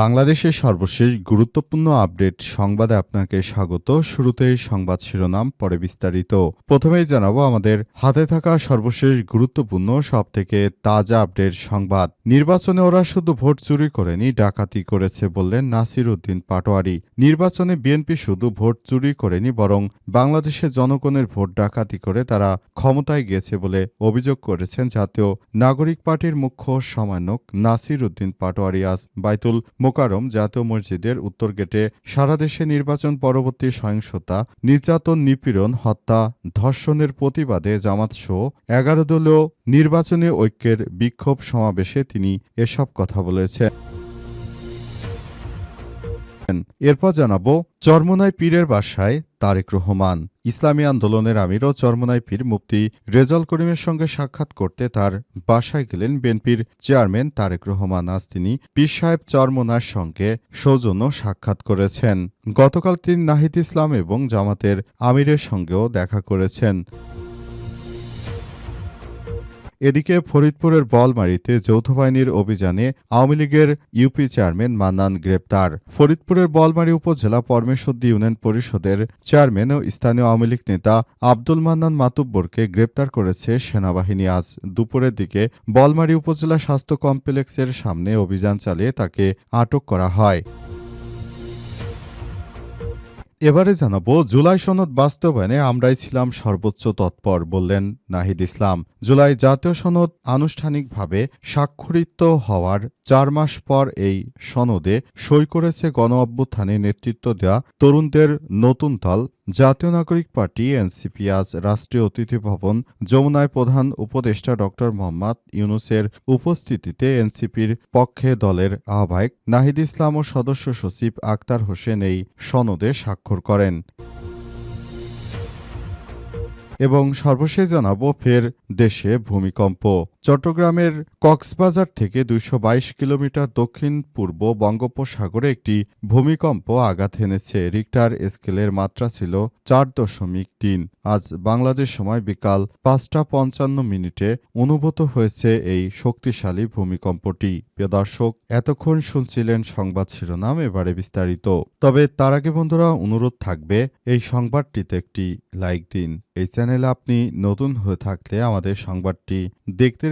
বাংলাদেশের সর্বশেষ গুরুত্বপূর্ণ আপডেট সংবাদে আপনাকে স্বাগত। শুরুতেই সংবাদ শিরোনাম, পরে বিস্তারিত। প্রথমেই জানাব আমাদের হাতে থাকা সর্বশেষ গুরুত্বপূর্ণ সব থেকে তাজা আপডেট সংবাদ। নির্বাচনে ওরা শুধু ভোট চুরি করেনি, ডাকাতি করেছে বললেন নাসির উদ্দিন পাটোয়ারি। নির্বাচনে বিএনপি শুধু ভোট চুরি করেনি, বরং বাংলাদেশের জনগণের ভোট ডাকাতি করে তারা ক্ষমতায় গিয়েছে বলে অভিযোগ করেছেন জাতীয় নাগরিক পার্টির মুখ্য সমন্বয়ক নাসির উদ্দিন পাটোয়ারি। আজ বাইতুল মোকারম জাতীয় মসজিদের উত্তর গেটে সারা দেশে নির্বাচন পরবর্তী সহিংসতা, নির্যাতন, নিপীড়ন, হত্যা, ধর্ষণের প্রতিবাদে জামাত সহ এগারো দলীয় নির্বাচনী ঐক্যের বিক্ষোভ সমাবেশে তিনি এসব কথা বলেছেন। এরপর জানাব চর্মনায় পীরের বাসায় তারেক রহমান। ইসলামী আন্দোলনের আমির ও চরমনাই পীর মুফতি রেজাল করিমের সঙ্গে সাক্ষাৎ করতে তার বাসায় গেলেন বিএনপির চেয়ারম্যান তারেক রহমান। আজ তিনি পীর সাহেব চরমনার সঙ্গে সৌজন্য সাক্ষাৎ করেছেন। গতকাল তিনি নাহিদ ইসলাম এবং জামাতের আমিরের সঙ্গেও দেখা করেছেন। এদিকে ফরিদপুরের বলমারিতে যৌথ বাহিনীর অভিযানে আওয়ামী লীগের ইউপি চেয়ারম্যান মান্নান গ্রেপ্তার। ফরিদপুরের বলমারি উপজেলা পরমেশ্বরদী ইউনিয়ন পরিষদের চেয়ারম্যান ও স্থানীয় আওয়ামী লীগ নেতা আব্দুল মান্নান মাতুব্বরকে গ্রেপ্তার করেছে সেনাবাহিনী। আজ দুপুরের দিকে বলমারি উপজেলা স্বাস্থ্য কমপ্লেক্সের সামনে অভিযান চালিয়ে তাকে আটক করা হয়। এবারে জানাব, জুলাই সনদ বাস্তবায়নে আমরাই ছিলাম সর্বোচ্চ তৎপর, বললেন নাহিদ ইসলাম। জুলাই জাতীয় সনদ আনুষ্ঠানিকভাবে স্বাক্ষরিত হওয়ার চার মাস পর এই সনদে সই করেছে গণ অভ্যুত্থানে নেতৃত্ব দেওয়া তরুণদের নতুন দল, জাতীয় নাগরিক পার্টি, এনসিপি, আজ রাষ্ট্রীয় অতিথি ভবন, যমুনায় প্রধান উপদেষ্টা ড. মোহাম্মদ ইউনুসের উপস্থিতিতে এনসিপির পক্ষে দলের আহ্বায়ক নাহিদ ইসলাম ও সদস্য সচিব আক্তার হোসেন এই সনদে স্বাক্ষর করেন। এবং সর্বশেষ জানাব, ফের দেশে ভূমিকম্প। চট্টগ্রামের কক্সবাজার থেকে দুইশো বাইশ কিলোমিটার দক্ষিণ পূর্ব বঙ্গোপসাগরে একটি ভূমিকম্প আঘাত এনেছে রিক্টার স্কেলের মাত্রা ছিল চার দশমিক তিন। আজ বাংলাদেশ সময় বিকাল পাঁচটা পঞ্চান্ন মিনিটে অনুভূত হয়েছে এই শক্তিশালী ভূমিকম্পটি। প্রিয় দর্শক, এতক্ষণ শুনছিলেন সংবাদ শিরোনাম, এবারে বিস্তারিত। তবে তার আগে বন্ধুরা, অনুরোধ থাকবে, এই সংবাদটিতে একটি লাইক দিন। এই চ্যানেলে আপনি নতুন হয়ে থাকলে আমাদের সংবাদটি দেখতে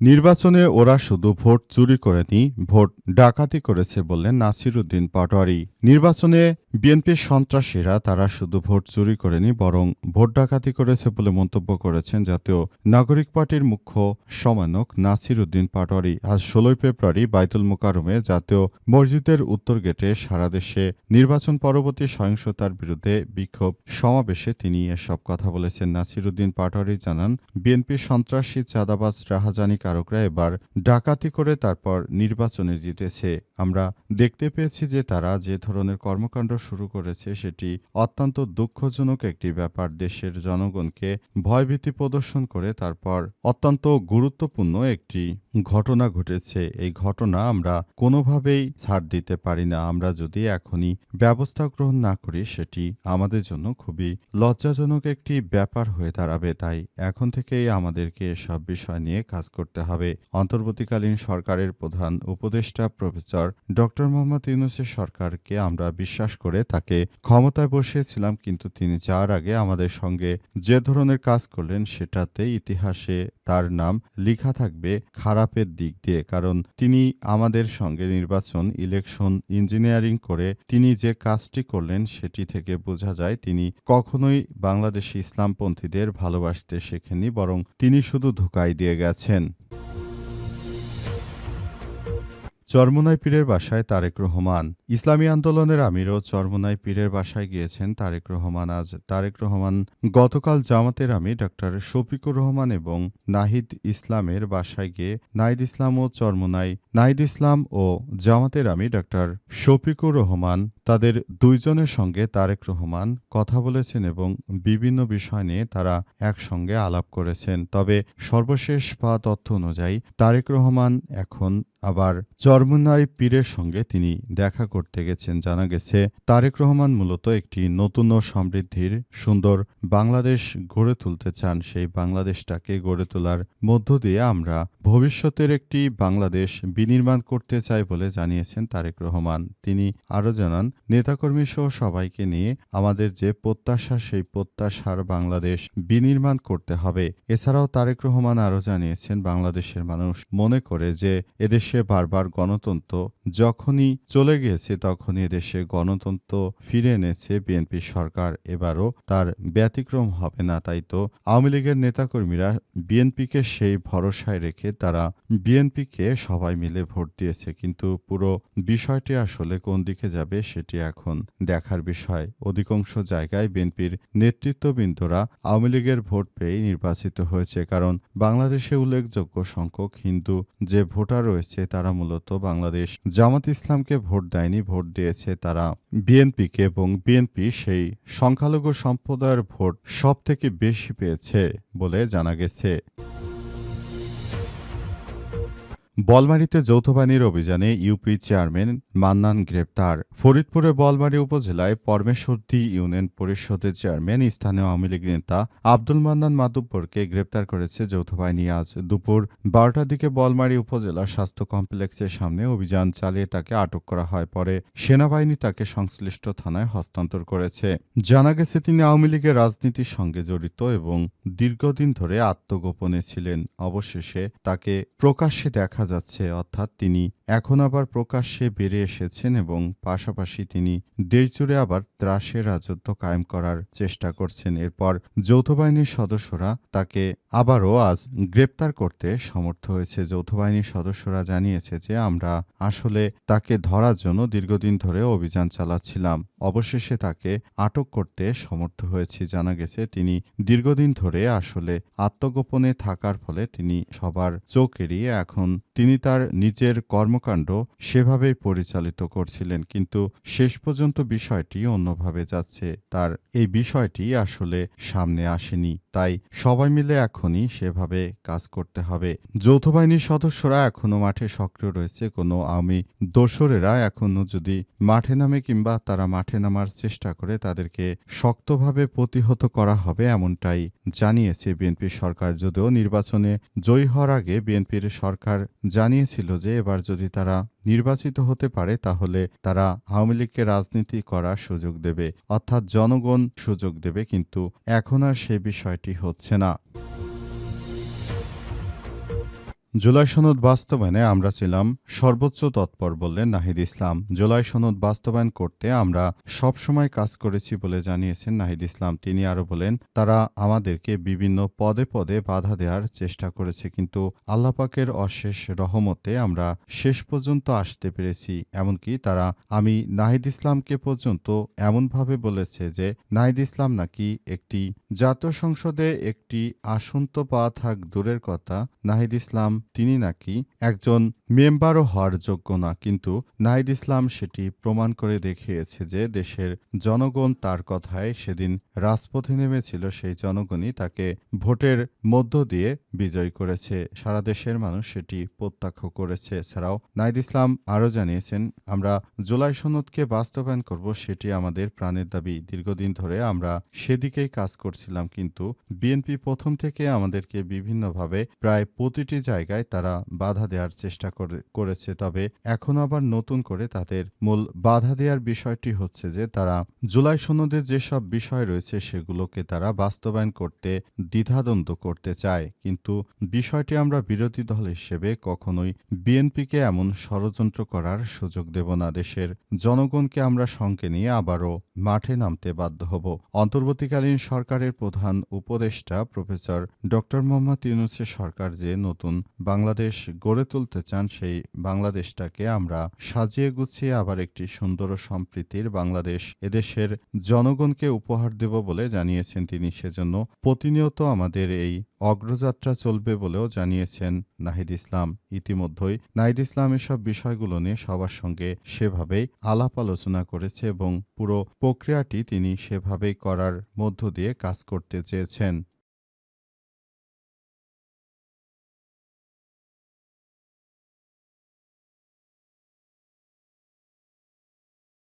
নির্বাচনে ওরা শুধু ভোট চুরি করেনি, ভোট ডাকাতি করেছে বললেন নাসির উদ্দিন পাটোয়ারি। নির্বাচনে বিএনপির সন্ত্রাসীরা তারা শুধু ভোট চুরি করেনি, বরং ভোট ডাকাতি করেছে বলে মন্তব্য করেছেন জাতীয় নাগরিক পার্টির মুখ্য সমন্বয়ক নাসির উদ্দিন পাটোয়ারি। আজ ষোলোই ফেব্রুয়ারি বাইতুল মোকারমে জাতীয় মসজিদের উত্তর গেটে সারা দেশে নির্বাচন পরবর্তী সহিংসতার বিরুদ্ধে বিক্ষোভ সমাবেশে তিনি এসব কথা বলেছেন। নাসির উদ্দিন পাটোয়ারি জানান, বিএনপির সন্ত্রাসী চাঁদাবাজ রাহাজানি কারকরা এবার ডাকাতি করে তারপর নির্বাচনে জিতেছে। আমরা দেখতে পেয়েছি যে তারা যে ধরনের কর্মকাণ্ড শুরু করেছে সেটি অত্যন্ত দুঃখজনক একটি ব্যাপার। দেশের জনগণকে ভয়ভীতি প্রদর্শন করে তারপর অত্যন্ত গুরুত্বপূর্ণ একটি ঘটনা ঘটেছে। এই ঘটনা আমরা কোনোভাবেই ছাড় দিতে পারি না। আমরা যদি এখনই ব্যবস্থা গ্রহণ না করি, সেটি আমাদের জন্য খুবই লজ্জাজনক একটি ব্যাপার হয়ে দাঁড়াবে। তাই এখন থেকেই আমাদেরকে এসব বিষয় নিয়ে কাজ করতে হবে। অন্তর্বর্তীকালীন সরকারের প্রধান উপদেষ্টা প্রফেসর ডক্টর মোহাম্মদ ইউনুসের সরকারকে আমরা বিশ্বাস করে তাকে ক্ষমতায় বসিয়েছিলাম, কিন্তু তিনি যাওয়ার আগে আমাদের সঙ্গে যে ধরনের কাজ করলেন, সেটাতে ইতিহাসে তার নাম লিখা থাকবে খারাপের দিক দিয়ে, কারণ তিনি আমাদের সঙ্গে নির্বাচন ইলেকশন ইঞ্জিনিয়ারিং করে তিনি যে কাজটি করলেন সেটি থেকে বোঝা যায় তিনি কখনোই বাংলাদেশি ইসলামপন্থীদের ভালোবাসতে শেখেননি, বরং তিনি শুধু ধোকাই দিয়ে গেছেন। চরমোনাই পীরের বাসায় তারেক রহমান। ইসলামী আন্দোলনের আমিরও চরমোনাই পীরের বাসায় গিয়েছেন তারেক রহমান। আজ তারেক রহমান গতকাল জামাতের আমি ডক্টর শফিকুর রহমান এবং নাহিদ ইসলামের বাসায় গিয়ে নাহিদ ইসলাম ও চরমোনাই, নাহিদ ইসলাম ও জামাতের আমি ডক্টর শফিকুর রহমান তাদের দুইজনের সঙ্গে তারেক রহমান কথা বলেছেন এবং বিভিন্ন বিষয় নিয়ে তারা একসঙ্গে আলাপ করেছেন। তবে সর্বশেষ পাওয়া তথ্য অনুযায়ী তারেক রহমান এখন আবার চরমুনাই পীরের সঙ্গে তিনি দেখা করতে গেছেন। জানা গেছে, তারেক রহমান মূলত একটি নতুন ও সমৃদ্ধির, সুন্দর বাংলাদেশ গড়ে তুলতে চান। সেই বাংলাদেশটাকে গড়ে তোলার মধ্য দিয়ে আমরা ভবিষ্যতের একটি বাংলাদেশ বিনির্মাণ করতে চাই বলে জানিয়েছেন তারেক রহমান। তিনি আরও জানান, নেতাকর্মী সহ সবাইকে নিয়ে আমাদের যে প্রত্যাশা, সেই প্রত্যাশার বাংলাদেশ বিনির্মাণ করতে হবে। এছাড়াও তারেক রহমান আরও জানিয়েছেন, বাংলাদেশের মানুষ মনে করে যে এদেশে বারবার গণতন্ত্র যখনই চলে গিয়েছে, তখনই এদেশে গণতন্ত্র ফিরে এনেছে বিএনপি সরকার। এবারও তার ব্যতিক্রম হবে না, তাই তো আওয়ামী লীগের নেতাকর্মীরা বিএনপিকে সেই ভরসায় রেখে তারা বিএনপিকে সবাই মিলে ভোট দিয়েছে, কিন্তু পুরো বিষয়টি আসলে কোন দিকে যাবে সেটি এখন দেখার বিষয়। অধিকাংশ জায়গায় বিএনপির নেতৃত্ববৃন্দরা আওয়ামী লীগের ভোট পেয়েই নির্বাচিত হয়েছে, কারণ বাংলাদেশে উল্লেখযোগ্য সংখ্যক হিন্দু যে ভোটার রয়েছে তারা মূলত বাংলাদেশ। জামাত ইসলামকে ভোট দেয়নি, ভোট দিয়েছে তারা বিএনপিকে এবং বিএনপি সেই সংখ্যালঘু সম্প্রদায়ের ভোট সব থেকে বেশি পেয়েছে বলে জানা গেছে। বলমারিতে যৌথবাহিনীর অভিযানে ইউপি চেয়ারম্যান মান্নান গ্রেপ্তার। ফরিদপুরের বলমারী উপজেলায় পরমেশ্বরদী ইউনিয়ন পরিষদের চেয়ারম্যান, স্থানীয় আওয়ামী লীগ নেতা আব্দুল মান্নান মাদুব্বরকে গ্রেপ্তার করেছে যৌথবাহিনী। আজ দুপুর বারোটার দিকে বলমারী উপজেলা স্বাস্থ্য কমপ্লেক্সের সামনে অভিযান চালিয়ে তাকে আটক করা হয়। পরে সেনাবাহিনী তাকে সংশ্লিষ্ট থানায় হস্তান্তর করেছে। জানা গেছে, তিনি আওয়ামী লীগের রাজনীতির সঙ্গে জড়িত এবং দীর্ঘদিন ধরে আত্মগোপনে ছিলেন। অবশেষে তাকে প্রকাশ্যে দেখা যাচ্ছে, অর্থাৎ তিনি এখন আবার প্রকাশ্যে বেড়ে এসেছেন এবং পাশাপাশি তিনি দেশজুড়ে আবার ত্রাসের রাজত্ব কায়েম করার চেষ্টা করছেন। এরপর যৌথ বাহিনীর সদস্যরা তাকে আবারও আজ গ্রেপ্তার করতে সমর্থ হয়েছে। যৌথ বাহিনীর সদস্যরা জানিয়েছে যে, আমরা আসলে তাকে ধরার জন্য দীর্ঘদিন ধরে অভিযান চালাচ্ছিলাম। অবশেষে তাকে আটক করতে সমর্থ হয়েছি, জানা গেছে তিনি দীর্ঘদিন ধরে আসলে আত্মগোপনে থাকার ফলে তিনি সবার চোখ এড়িয়ে এখন তিনি তার নিজের কর্মকাণ্ড সেভাবেই পরিচালিত করছিলেন, কিন্তু শেষ পর্যন্ত বিষয়টি অন্যভাবে যাচ্ছে। তার এই বিষয়টি আসলে সামনে আসেনি, তাই সবাই মিলে এখনই সেভাবে কাজ করতে হবে। যৌথ বাহিনীর সদস্যরা এখনও মাঠে সক্রিয় রয়েছে, কোনো আওয়ামী দোসরেরা এখনও যদি মাঠে নামে কিংবা তারা মাঠে নামার চেষ্টা করে তাদেরকে শক্তভাবে প্রতিহত করা হবে এমনটাই জানিয়েছে বিএনপি সরকার। যদিও নির্বাচনে জয়ী হওয়ার আগে বিএনপির সরকার জানিয়েছিল যে এবার যদি তারা নির্বাচিত হতে পারে, তাহলে তারা আওয়ামী লীগকে রাজনীতি করার সুযোগ দেবে, অর্থাৎ জনগণ সুযোগ দেবে, কিন্তু এখন আর সে বিষয়টি হচ্ছে না। জুলাই সনদ বাস্তবায়নে আমরা ছিলাম সর্বোচ্চ তৎপর বললেন নাহিদ ইসলাম। জুলাই সনদ বাস্তবায়ন করতে আমরা সব সময় কাজ করেছি বলে জানিয়েছেন নাহিদ ইসলাম। তিনি আরও বলেন, তারা আমাদেরকে বিভিন্ন পদে পদে বাধা দেওয়ার চেষ্টা করেছে, কিন্তু আল্লাপাকের অশেষ রহমতে আমরা শেষ পর্যন্ত আসতে পেরেছি। এমনকি তারা, আমি নাহিদ ইসলামকে পর্যন্ত এমনভাবে বলেছে যে, নাহিদ ইসলাম নাকি একটি জাতীয় সংসদে একটি আসন তো পাওয়া থাক, দূরের কথা। নাহিদ ইসলাম তিনি নাকি একজন মেম্বারও হওয়ার যোগ্য না, কিন্তু নাহিদ ইসলাম সেটি প্রমাণ করে দেখিয়েছে যে দেশের জনগণ তার কথায় সেদিন রাজপথে নেমেছিল, সেই জনগণই তাকে ভোটের মধ্য দিয়ে বিজয় করেছে। সারা দেশের মানুষ সেটি প্রত্যক্ষ করেছে। এছাড়াও নাহিদ ইসলাম আরও জানিয়েছেন, আমরা জুলাই সনদকে বাস্তবায়ন করব, সেটি আমাদের প্রাণের দাবি। দীর্ঘদিন ধরে আমরা সেদিকেই কাজ করছিলাম, কিন্তু বিএনপি প্রথম থেকে আমাদেরকে বিভিন্নভাবে প্রায় প্রতিটি জায়গায় তারা বাধা দেওয়ার চেষ্টা করেছে। তবে এখন আবার নতুন করে তাদের মূল বাধা দেওয়ার বিষয়টি হচ্ছে যে, তারা জুলাই সনদের যেসব বিষয় রয়েছে সেগুলোকে তারা বাস্তবায়ন করতে দ্বিধাদ্বন্দ্ব করতে চায়। কিন্তু বিষয়টি আমরা বিরোধী দল হিসেবে কখনোই বিএনপিকে এমন ষড়যন্ত্র করার সুযোগ দেব না। দেশের জনগণকে আমরা সঙ্গে নিয়ে আবারও মাঠে নামতে বাধ্য হব। অন্তর্বর্তীকালীন সরকারের প্রধান উপদেষ্টা প্রফেসর ডক্টর মোহাম্মদ ইউনুসের সরকার যে নতুন বাংলাদেশ গড়ে তুলতে চান সেই বাংলাদেশটাকে আমরা সাজিয়ে গুছিয়ে আবার একটি সুন্দর সম্প্রীতির বাংলাদেশ এদেশের জনগণকে উপহার দেব বলে জানিয়েছেন তিনি। সেজন্য প্রতিনিয়ত আমাদের এই অগ্রযাত্রা চলবে বলেও জানিয়েছেন নাহিদ ইসলাম। ইতিমধ্যেই নাহিদ ইসলাম এসব বিষয়গুলো নিয়ে সবার সঙ্গে সেভাবেই আলাপ আলোচনা করেছে এবং পুরো প্রক্রিয়াটি তিনি সেভাবেই করার মধ্য দিয়ে কাজ করতে চেয়েছেন।